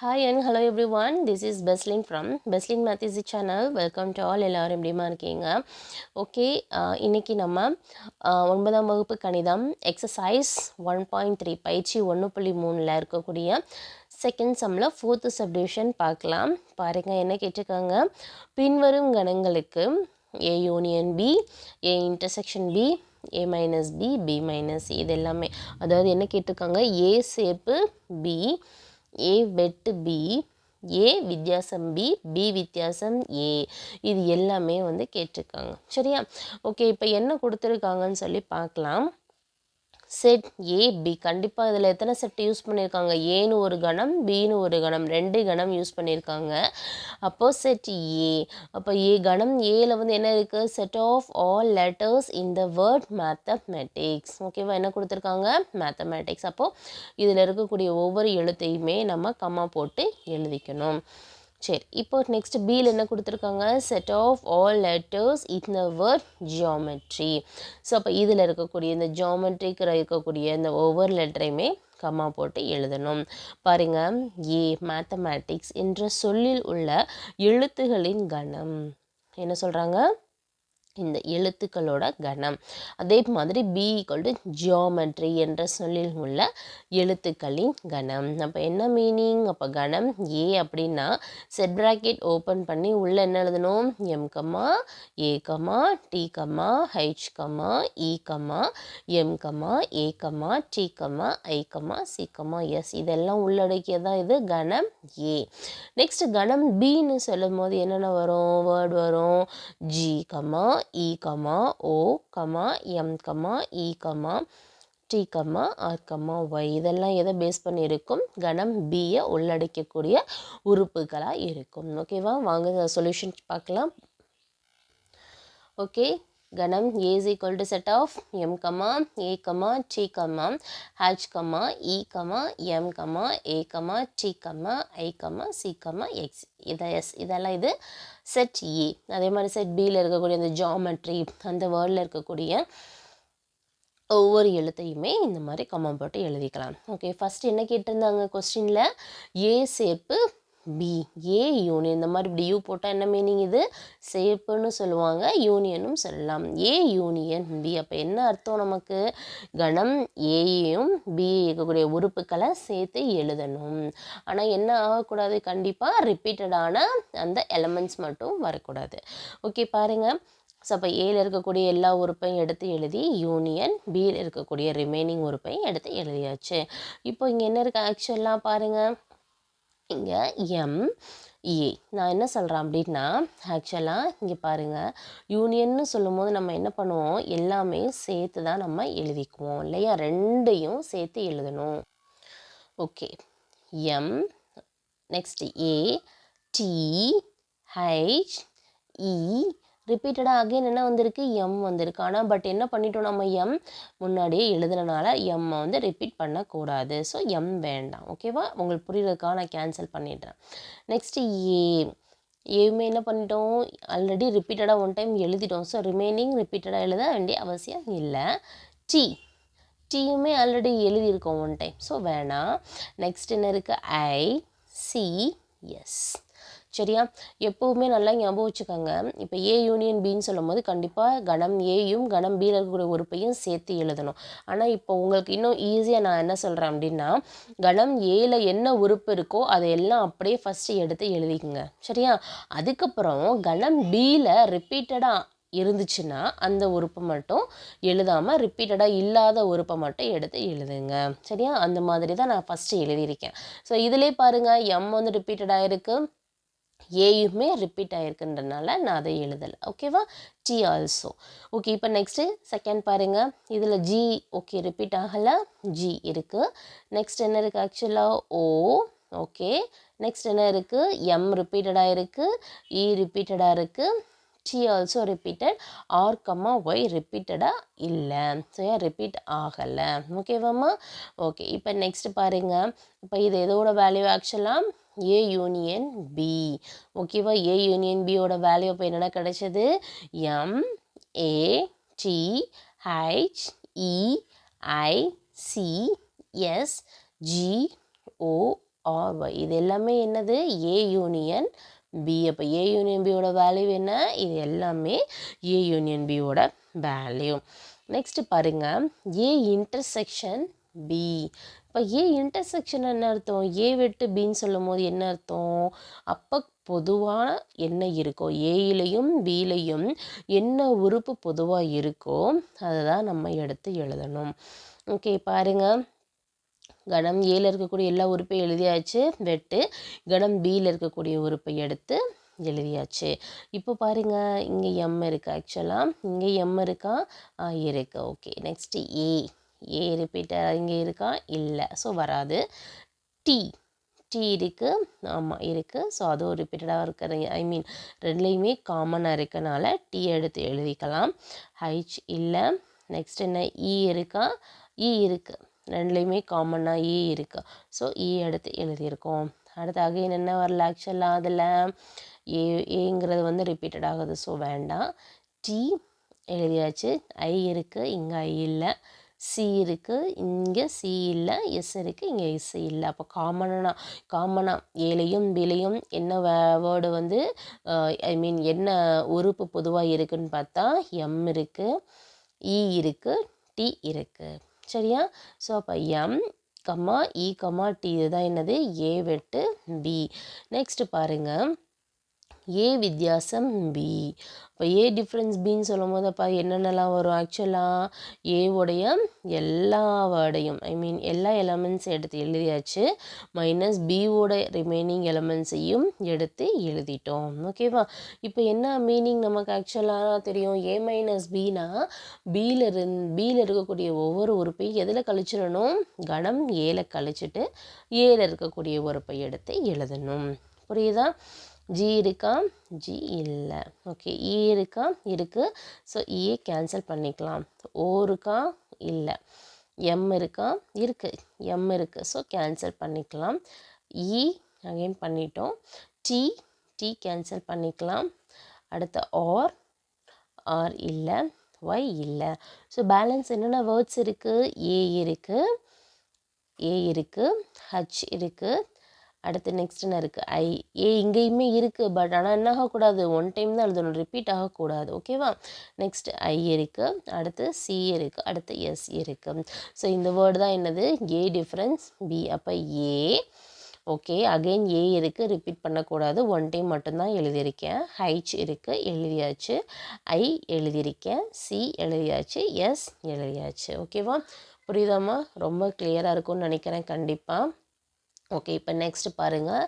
Hi and hello everyone this is Beslin from Beslin maths easy channel welcome to all எல்லோரும் எப்படிமா இருக்கீங்க? Okay uh, இன்றைக்கி நம்ம uh, ஒன்பதாம் வகுப்பு கணிதம் எக்ஸசைஸ் ஒன் பாயிண்ட் த்ரீ பயிற்சி ஒன்று புள்ளி மூணில் இருக்கக்கூடிய செகண்ட் சம்மில் ஃபோர்த்து சப்டிவிஷன் பார்க்கலாம். பாருங்கள் என்ன கேட்டிருக்காங்க? பின்வரும் கணங்களுக்கு A union B A intersection B A minus B B minus இது எல்லாமே. அதாவது என்ன கேட்டிருக்காங்க? ஏ சேப்பு பி ஏ வெட்டு பி ஏ வித்தியாசம் பி பி வித்தியாசம் ஏ இது எல்லாமே வந்து கேட்டிருக்காங்க. சரியா? ஓகே இப்போ என்ன கொடுத்துருக்காங்கன்னு சொல்லி பார்க்கலாம். செட் ஏ பி கண்டிப்பாக இதில் எத்தனை செட் யூஸ் பண்ணியிருக்காங்க ஏன்னு ஒரு கணம் பின்னு ஒரு கணம். ரெண்டு கணம் யூஸ் பண்ணியிருக்காங்க அப்போது செட் ஏ அப்போ ஏ கணம் ஏல வந்து என்ன இருக்குது set of all letters in the word mathematics ஓகேவா என்ன கொடுத்துருக்காங்க? மேத்தமெட்டிக்ஸ் அப்போது இதில் இருக்கக்கூடிய ஒவ்வொரு எழுத்தையுமே நம்ம கம்மா போட்டு எழுதிக்கணும். சரி இப்போ நெக்ஸ்ட் பியில் என்ன கொடுத்துருக்காங்க? Set of all letters in the word geometry so அப்போ இதில் இருக்கக்கூடிய இந்த ஜியாமெட்ரிக்கில் இருக்கக்கூடிய இந்த ஒவ்வொரு லெட்டரையுமே கம்மா போட்டு எழுதணும். பாருங்க ஏ மேத்தமேட்டிக்ஸ் என்ற சொல்லில் உள்ள எழுத்துகளின் கணம். என்ன சொல்கிறாங்க இந்த எழுத்துக்களோட கணம். அதே மாதிரி பி ஈக்குவல் டு ஜியாமெட்ரி என்ற சொல்லில் உள்ள எழுத்துக்களின் கணம். அப்போ என்ன மீனிங் அப்போ கணம் ஏ அப்படின்னா செட் ப்ராக்கெட் ஓப்பன் பண்ணி உள்ளே என்ன எழுதணும்? M comma A comma T comma H comma E comma M comma A comma T comma I comma C comma S இதெல்லாம் உள்ளடக்கியதான் இது? கணம் ஏ நெக்ஸ்ட் கணம் பின்னு சொல்லும் போது என்னென்ன வரும்? வேர்ட் வரும். G comma E comma O comma M comma E comma T comma R comma Y. இதெல்லாம் எதை பேஸ் பண்ணி இருக்கும் கணம் பியை உள்ளடக்கக்கூடிய உறுப்புகளாக இருக்கும். ஓகேவா வாங்க சொல்யூஷன் பார்க்கலாம். ஓகே கணம் A is equal to set of M comma A comma T comma H comma E comma M comma A comma T comma I comma C comma X இதை எஸ் இதெல்லாம் இது செட் ஏ e. அதே மாதிரி set பியில் இருக்கக்கூடிய அந்த geometry அந்த வேர்டில் இருக்கக்கூடிய ஒவ்வொரு எழுத்தையுமே இந்த மாதிரி கம்மா போட்டு எழுதிக்கலாம். ஓகே ஃபஸ்ட் என்ன கேட்டிருந்தாங்க கொஸ்டினில் ஏ சேர்ப்பு பி ஏ யூனியன் இந்த மாதிரி இப்படி யூ போட்டால் என்ன மீனிங் இது? சேப்புன்னு சொல்லுவாங்க. யூனியனும் சொல்லலாம். ஏ யூனியன் பி அப்போ என்ன அர்த்தம் நமக்கு? கணம் ஏயையும் பி இருக்கக்கூடிய உறுப்புகளை சேர்த்து எழுதணும். ஆனால் என்ன ஆகக்கூடாது? கண்டிப்பாக ரிப்பீட்டடான அந்த எலமெண்ட்ஸ் மட்டும் வரக்கூடாது. ஓகே பாருங்கள் ஸோ அப்போ ஏல இருக்கக்கூடிய எல்லா உறுப்பையும் எடுத்து எழுதி யூனியன் பியில் இருக்கக்கூடிய ரிமைனிங் உறுப்பையும் எடுத்து எழுதியாச்சு. இப்போ இங்கே என்ன இருக்குது ஆக்சுவலாக பாருங்கள் இங்கே எம் ஏ e. நான் என்ன சொல்கிறேன் அப்படின்னா ஆக்சுவலாக இங்கே பாருங்கள் யூனியன்னு சொல்லும்போது நம்ம என்ன பண்ணுவோம்? எல்லாமே சேர்த்து தான் நம்ம எழுதிக்குவோம் இல்லையா? ரெண்டையும் சேர்த்து எழுதணும். Okay M next A T H E ரிப்பீட்டடாக அகைன் என்ன வந்திருக்கு? எம் வந்திருக்கு. ஆனால் பட் என்ன பண்ணிட்டோம் நம்ம எம் முன்னாடியே எழுதுனனால எம்மை வந்து ரிப்பீட் பண்ணக்கூடாது. ஸோ எம் வேண்டாம். ஓகேவா உங்களுக்கு புரியுறதுக்காக நான் கேன்சல் பண்ணிடுறேன். நெக்ஸ்ட்டு ஏ ஏவுமே என்ன பண்ணிட்டோம்? ஆல்ரெடி ரிப்பீட்டடாக ஒன் டைம் எழுதிட்டோம். ஸோ ரிமைனிங் ரிப்பீட்டடாக எழுத வேண்டிய அவசியம் இல்லை. டி டீயுமே ஆல்ரெடி எழுதியிருக்கோம் ஒன் டைம் ஸோ வேணாம். நெக்ஸ்ட் என்ன இருக்குது ஐ சி எஸ் சரியா? எப்போவுமே நல்லா ஞாபகம் வச்சுக்கோங்க. இப்போ ஏ யூனியன் பின்னு சொல்லும் போது கண்டிப்பாக கணம் ஏயும் கணம் பியில் இருக்கக்கூடிய உறுப்பையும் சேர்த்து எழுதணும். ஆனால் இப்போ உங்களுக்கு இன்னும் ஈஸியாக நான் என்ன சொல்கிறேன் அப்படின்னா கணம் ஏல என்ன உறுப்பு இருக்கோ அதை எல்லாம் அப்படியே ஃபஸ்ட்டு எடுத்து எழுதிக்குங்க. சரியா? அதுக்கப்புறம் கணம் பியில் ரிப்பீட்டடாக இருந்துச்சுன்னா அந்த உறுப்பை மட்டும் எழுதாமல் ரிப்பீட்டடாக இல்லாத உறுப்பை மட்டும் எடுத்து எழுதுங்க. சரியா? அந்த மாதிரி தான் நான் ஃபஸ்ட்டு எழுதியிருக்கேன். ஸோ இதிலே பாருங்கள் எம் வந்து ரிப்பீட்டடாக இருக்குது ஏயுமே ரிப்பீட் ஆகிருக்குன்றனால நான் அதை எழுதலை. ஓகேவா டி ஆல்சோ ஓகே இப்போ நெக்ஸ்ட்டு செகண்ட் பாருங்கள் இதில் ஜி ஓகே ரிப்பீட் ஆகலை. ஜி இருக்குது நெக்ஸ்ட் என்ன இருக்குது ஆக்சுவலாக ஓ ஓகே நெக்ஸ்ட் என்ன இருக்குது எம் ரிப்பீட்டடாக இருக்குது இ e ரிப்பீட்டடாக இருக்குது T also repeated R comma Y ரிப்பீட்டடாக இல்லை. ஸோ ஏன் ரிப்பீட் ஆகலை? ஓகேவாம்மா ஓகே இப்போ நெக்ஸ்ட் பாருங்கள் இப்போ இது எதோட வேல்யூ ஆக்சுவலாக ஏ யூனியன் பி ஓகேவா ஏ யூனியன் பியோட வேல்யூ இப்போ என்னென்ன கிடைச்சது? M A T H E I C S G O R Y இது எல்லாமே என்னது? ஏ யூனியன் பி அப்போ ஏ யூனியன் பியோட வேல்யூ என்ன? இது எல்லாமே ஏ யூனியன் பியோட வேல்யூ நெக்ஸ்ட் பாருங்க. ஏ இன்டர்செக்ஷன் பி இப்போ ஏ இன்டர்செக்ஷன் என்ன அர்த்தம்? ஏ வெட்டு பின்னு சொல்லும் போது என்ன அர்த்தம்? அப்போ பொதுவான என்ன இருக்கோ? ஏயிலையும் பியிலையும் என்ன உறுப்பு பொதுவாக இருக்கோ அதை தான் நம்ம எடுத்து எழுதணும். ஓகே பாருங்கள் கணம் ஏல இருக்கக்கூடிய எல்லா உறுப்பையும் எழுதியாச்சு வெட்டு. கணம் பியில் இருக்கக்கூடிய உறுப்பை எடுத்து எழுதியாச்சு. இப்போ பாருங்கள் இங்கே எம் இருக்கு ஆக்சுவலாக இங்கே எம் இருக்கா? ஆ இருக்கு. Okay next A A repeater இங்கே இருக்கா? இல்லை. ஸோ வராது. டி டி இருக்குது ஆமாம் இருக்குது ஸோ அதுவும் ரிப்பீட்டடாக இருக்கிற ஐ மீன் ரெண்டுலேயுமே காமனாக இருக்கனால டி எடுத்து எழுதிக்கலாம். ஹைச் இல்லை. நெக்ஸ்ட் என்ன? இ இருக்கா? E இ இருக்குது ரெண்டுலேயுமே காமனாக இ இருக்கு. ஸோ இ எடுத்து எழுதியிருக்கோம். அடுத்து அகைன் என்ன வரல ஆக்சுவலாக அதில்? ஏ ஏங்கிறது வந்து ரிப்பீட்டட் ஆகுது. ஸோ வேண்டாம். டி எழுதியாச்சு. ஐ இருக்குது இங்கே ஐ இல்லை. சி இருக்குது இங்கே சி இல்லை. எஸ் இருக்குது இங்கே எஸ் இல்லை. அப்போ காமனாக காமனாக ஏலையும் பிலையும் என்ன வேர்டு வந்து ஐ மீன் என்ன உறுப்பு பொதுவாக இருக்குதுன்னு பார்த்தா எம் இருக்குது இ இருக்குது டி இருக்குது சரியா? ஸோ அப்போ எம் கம்மா இ கம்மா டி இதுதான் என்னது? ஏ வெட்டு பி நெக்ஸ்ட்டு பாருங்கள் ஏ வித்தியாசம் பி இப்போ ஏ டிஃப்ரென்ஸ் பின்னு சொல்லும் போது அப்போ என்னென்னலாம் வரும்? ஆக்சுவலாக ஏவுடைய எல்லா வேர்டையும் ஐ மீன் எல்லா எலமெண்ட்ஸ் எடுத்து எழுதியாச்சு. மைனஸ் பியோட ரிமைனிங் எலமெண்ட்ஸையும் எடுத்து எழுதிட்டோம். ஓகேவா இப்போ என்ன மீனிங் நமக்கு ஆக்சுவலாக தெரியும்? ஏ மைனஸ் பினா பியில் இருந் பியில் இருக்கக்கூடிய ஒவ்வொரு உறுப்பையும் எதில் கழிச்சிடணும்? கணம் ஏல கழிச்சிட்டு ஏல இருக்கக்கூடிய உறுப்பை எடுத்து எழுதணும். புரியுதா? ஜி இருக்கா? ஜி இல்லை. ஓகே இ e இருக்கா? இருக்குது ஸோ இஏ e கேன்சல் பண்ணிக்கலாம். ஓ இருக்கா? இல்லை. எம் இருக்கா? இருக்குது எம் இருக்குது ஸோ கேன்சல் பண்ணிக்கலாம். E இ அகைன் பண்ணிட்டோம். டி டி கேன்சல் பண்ணிக்கலாம். அடுத்த ஆர் ஆர் இல்லை. ஒய் இல்லை. ஸோ பேலன்ஸ் என்னென்ன வேர்ட்ஸ் இருக்குது ஏ இருக்குது ஏ இருக்குது ஹச் இருக்குது அடுத்து நெக்ஸ்ட் என்ன இருக்குது ஐ ஏ இங்கேயுமே இருக்குது பட் ஆனால் என்ன ஆகக்கூடாது? ஒன் டைம் தான் எழுதணும் ரிப்பீட் ஆகக்கூடாது ஓகேவா நெக்ஸ்ட் ஐ இருக்குது அடுத்து சி இருக்குது அடுத்து எஸ் இருக்குது ஸோ இந்த வேர்டு தான் என்னது? ஏ டிஃப்ரென்ஸ் பி அப்போ ஏ ஓகே அகெயின் ஏ இருக்குது ரிப்பீட் பண்ணக்கூடாது. ஒன் டைம் மட்டும்தான் எழுதியிருக்கேன். ஹைச் இருக்குது எழுதியாச்சு. ஐ எழுதியிருக்கேன். சி எழுதியாச்சு. எஸ் எழுதியாச்சு ஓகேவா புரியுதாம்மா? ரொம்ப கிளியராக இருக்கும்னு நினைக்கிறேன் கண்டிப்பாக ஓகே இப்போ நெக்ஸ்ட் பாருங்கள்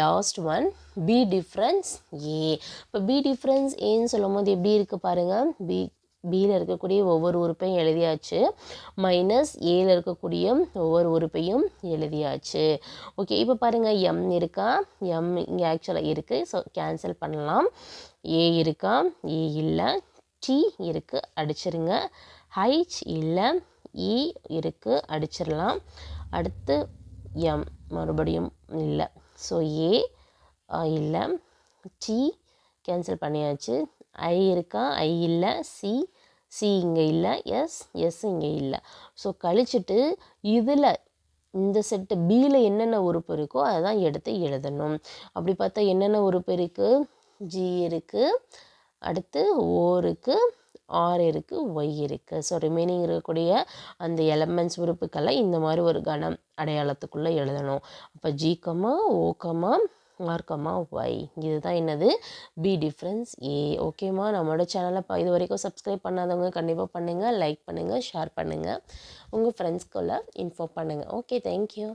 last one B difference A இப்போ பி டிஃப்ரென்ஸ் ஏன்னு சொல்லும் போது எப்படி இருக்குது பாருங்கள் பி பியில் இருக்கக்கூடிய ஒவ்வொரு உறுப்பையும் எழுதியாச்சு. மைனஸ் ஏல இருக்கக்கூடிய ஒவ்வொரு உறுப்பையும் எழுதியாச்சு. ஓகே இப்போ பாருங்கள் எம் இருக்கா? எம் இங்கே ஆக்சுவலாக இருக்குது ஸோ கேன்சல் பண்ணலாம். ஏ இருக்கா? ஏ இல்லை. டி இருக்குது அடிச்சிருங்க. ஹைச் இல்லை. இ e இருக்குது அடிச்சிடலாம் அடுத்து எம் மறுபடியும் இல்லை. ஸோ ஏ இல்லை. டி கேன்சல் பண்ணியாச்சு. ஐ இருக்கா? ஐ இல்லை. சி சி இங்கே இல்லை. எஸ் எஸ் இங்கே இல்லை. ஸோ கழிச்சிட்டு இதில் இந்த செட்டு பியில் என்னென்ன உறுப்பு இருக்கோ அதை தான் எடுத்து எழுதணும். அப்படி பார்த்தா என்னென்ன உறுப்பு இருக்குது ஜி இருக்குது அடுத்து ஓ இருக்குது ஆர் இருக்குது ஒய் இருக்குது ஸோ ரிமைனிங் இருக்கக்கூடிய அந்த எலமெண்ட்ஸ் உறுப்புக்களை இந்த மாதிரி ஒரு கணம் அடையாளத்துக்குள்ளே எழுதணும். அப்போ ஜி கமா ஓ ஒய் இதுதான் என்னது? பி டிஃப்ரென்ஸ் ஏ ஓகேம்மா நம்மளோட சேனலை இப்போ இது வரைக்கும் சப்ஸ்கிரைப் பண்ணாதவங்க கண்டிப்பாக பண்ணுங்கள் லைக் பண்ணுங்கள் ஷேர் பண்ணுங்கள் உங்கள் ஃப்ரெண்ட்ஸ்குள்ளே இன்ஃபார்ம் பண்ணுங்கள் ஓகே தேங்க்யூ